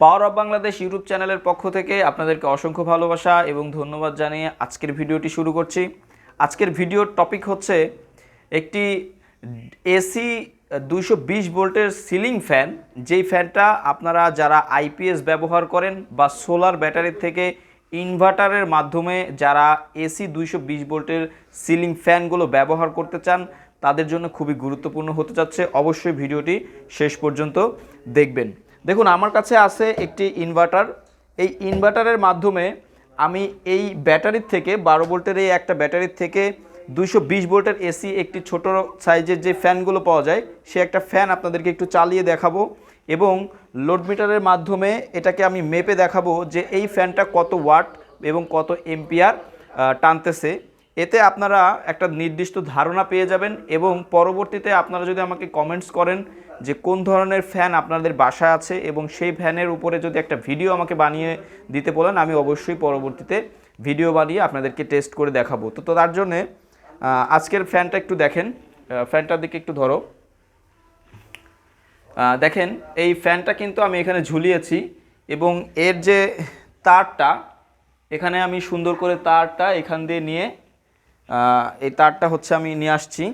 Power of Bangladesh YouTube চ্যানেলের পক্ষ থেকে আপনাদেরকে অসংখ্য ভালোবাসা এবং ধন্যবাদ জানিয়ে আজকের ভিডিওটি শুরু করছি। আজকের ভিডিওর টপিক হচ্ছে একটি এসি দুইশো বিশ ভোল্টের সিলিং ফ্যান যেই ফ্যানটা আপনারা যারা আইপিএস ব্যবহার করেন বা সোলার ব্যাটারির থেকে ইনভার্টারের মাধ্যমে যারা এসি দুইশো বিশ ভোল্টের সিলিং ফ্যানগুলো ব্যবহার করতে চান, তাদের জন্য খুবই গুরুত্বপূর্ণ হতে যাচ্ছে। অবশ্যই ভিডিওটি শেষ পর্যন্ত দেখবেন। দেখুন, আমার কাছে আছে একটি ইনভার্টার এই ইনভার্টারের মাধ্যমে আমি এই ব্যাটারির থেকে বারো ভোল্টের এই একটা ব্যাটারির থেকে দুইশো বিশ ভোল্টের এসি একটি ছোট সাইজের যে ফ্যানগুলো পাওয়া যায়, সে একটা ফ্যান আপনাদেরকে একটু চালিয়ে দেখাবো এবং লোড মিটারের মাধ্যমে এটাকে আমি মেপে দেখাবো যে এই ফ্যানটা কত ওয়াট এবং কত এম্পিয়ার টানতেছে। এতে আপনারা একটা নির্দিষ্ট ধারণা পেয়ে যাবেন এবং পরবর্তীতে আপনারা যদি আমাকে কমেন্টস করেন যে কোন ধরনের ফ্যান আপনাদের বাসায় আছে এবং সেই ফ্যানের উপরে যদি একটা ভিডিও আমাকে বানিয়ে দিতে বলেন, আমি অবশ্যই পরবর্তীতে ভিডিও বানিয়ে আপনাদেরকে টেস্ট করে দেখাবো। তো তার জন্যে আজকের ফ্যানটা একটু দেখেন। ফ্যানটার দিকে একটু ধরো। দেখেন, এই ফ্যানটা কিন্তু আমি এখানে ঝুলিয়েছি এবং এর যে তারটা, এখানে আমি সুন্দর করে তারটা এখান দিয়ে নিয়ে এই তারটা হচ্ছে আমি নিয়ে আসছি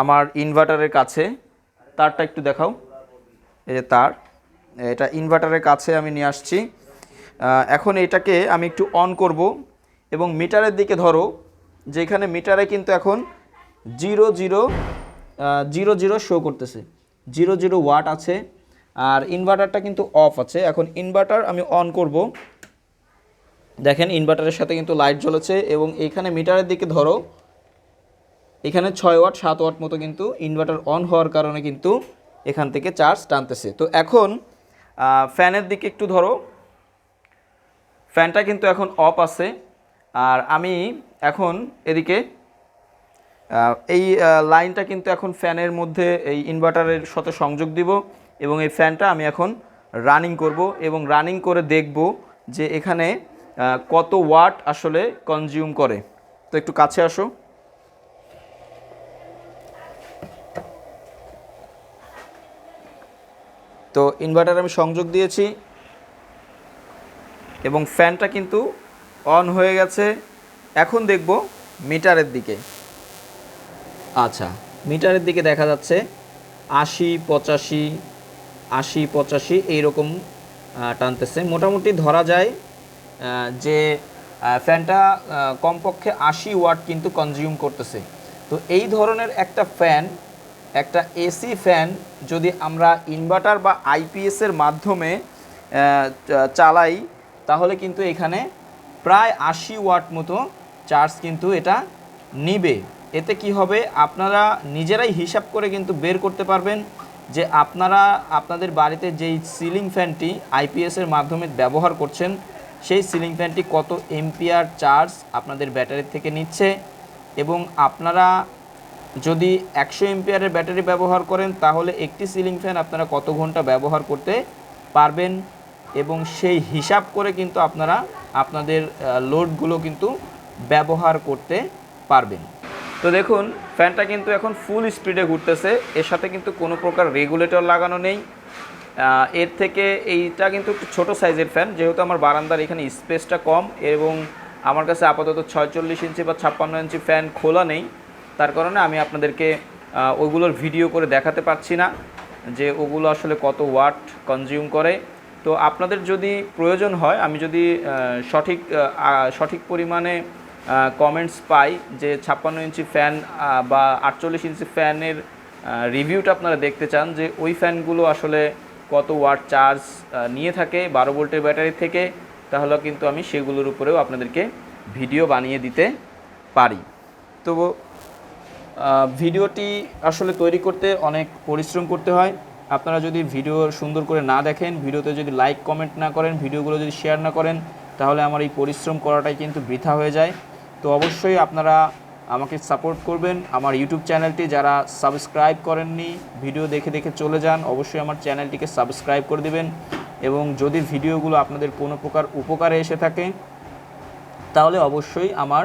আমার ইনভার্টারের কাছে। তারটা একটু দেখাও। এই যে তার, এটা ইনভার্টারের কাছে আমি নিয়ে আসছি। এখন এটাকে আমি একটু অন করব এবং মিটারের দিকে ধরো, যেখানে মিটারে কিন্তু এখন zero zero zero zero show করতেছে। জিরো জিরো ওয়াট আছে, আর ইনভার্টারটা কিন্তু অফ আছে। এখন ইনভার্টার আমি অন করব। দেখেন ইনভার্টারের সাথে কিন্তু লাইট জ্বলেছে এবং এইখানে মিটারের দিকে ধরো, এখানে ছয় ওয়াট, সাত ওয়াট মতো কিন্তু ইনভার্টার অন হওয়ার কারণে কিন্তু এখান থেকে চার্জ টানতেছে। তো এখন ফ্যানের দিকে একটু ধরো, ফ্যানটা কিন্তু এখন অফ আছে। আর আমি এখন এদিকে এই লাইনটা কিন্তু এখন ফ্যানের মধ্যে এই ইনভার্টারের সাথে সংযোগ দিব এবং এই ফ্যানটা আমি এখন রানিং করব এবং রানিং করে দেখব যে এখানে কত ওয়াট আসলে কনজিউম করে? তো একটু কাছে আসো। তো ইনভার্টার আমি সংযোগ দিয়েছি। এবং ফ্যানটা কিন্তু অন হয়ে গেছে। এখন দেখব মিটারের দিকে। আচ্ছা মিটারের দিকে দেখা যাচ্ছে আশি, পঁচাশি আশি, পঁচাশি, এইরকম টানতেছে। মোটামুটি ধরা যায় যে ফ্যানটা কমপক্ষে আশি ওয়াট কিন্তু কনজিউম করতেছে। তো এই ধরনের একটা ফ্যান, একটা এসি ফ্যান যদি আমরা ইনভার্টার বা আইপিএসের মাধ্যমে চালাই, তাহলে কিন্তু এখানে প্রায় আশি ওয়াট মতো চার্জ কিন্তু এটা নিবে। এতে কি হবে? আপনারা নিজেরাই হিসাব করে কিন্তু বের করতে পারবেন যে আপনারা, আপনাদের বাড়িতে যেই সিলিং ফ্যানটি আইপিএসের মাধ্যমে ব্যবহার করছেন সেই সিলিং ফ্যানটি কত এম্পিয়ার চার্জ আপনাদের ব্যাটারি থেকে নিচ্ছে? এবং আপনারা যদি একশো এম্পিয়ারের ব্যাটারি ব্যবহার করেন, তাহলে একটি সিলিং ফ্যান আপনারা কত ঘণ্টা ব্যবহার করতে পারবেন? এবং সেই হিসাব করে কিন্তু আপনারা আপনাদের লোডগুলো কিন্তু ব্যবহার করতে পারবেন। তো দেখুন, ফ্যানটা কিন্তু এখন ফুল স্পিডে ঘুরতেছে। এর সাথে কিন্তু কোনো প্রকার রেগুলেটর লাগানো নেই। এর থেকে এইটা কিন্তু একটু ছোটো সাইজের ফ্যান যেহেতু আমার বারান্দার এখানে স্পেসটা কম এবং আমার কাছে আপাতত ছয়চল্লিশ ইঞ্চি বা ছাপ্পান্ন ইঞ্চি ফ্যান খোলা নেই তার কারণে আমি আপনাদেরকে আহ, ওইগুলোর ভিডিও করে দেখাতে পারছি না যে ওগুলো আসলে কত ওয়াট কনজিউম করে। তো আপনাদের যদি প্রয়োজন হয় আমি যদি সঠিক সঠিক পরিমাণে কমেন্টস পাই যে ছাপ্পান্ন ইঞ্চি ফ্যান বা আটচল্লিশ ইঞ্চি ফ্যানের রিভিউটা আপনারা দেখতে চান যে ওই ফ্যানগুলো আসলে কত ওয়াট চার্জ নিয়ে থাকে বারো ভোল্টের ব্যাটারি থেকে, তাহলে কিন্তু আমি সেগুলোর উপরেও আপনাদেরকে ভিডিও বানিয়ে দিতে পারি। তো ভিডিওটি আসলে তৈরি করতে অনেক পরিশ্রম করতে হয়। আপনারা যদি ভিডিও সুন্দর করে না দেখেন, ভিডিওতে যদি লাইক, কমেন্ট না করেন, ভিডিওগুলো যদি শেয়ার না করেন, তাহলে আমার এই পরিশ্রম করাটাই কিন্তু বৃথা হয়ে যায়। তো অবশ্যই আপনারা আমাকে সাপোর্ট করবেন। আমার ইউটিউব চ্যানেলটি যারা সাবস্ক্রাইব করেননি, ভিডিও দেখে দেখে চলে যান, অবশ্যই আমার চ্যানেলটিকে সাবস্ক্রাইব করে দেবেন এবং যদি ভিডিওগুলো আপনাদের কোনো প্রকার উপকারে এসে থাকে, তাহলে অবশ্যই আমার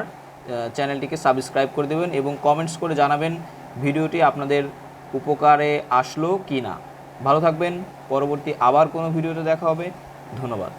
চ্যানেলটিকে সাবস্ক্রাইব করে দেবেন এবং কমেন্টস করে জানাবেন ভিডিওটি আপনাদের উপকারে আসলো কি না ভালো থাকবেন, পরবর্তী আবার কোনো ভিডিওতে দেখা হবে। ধন্যবাদ।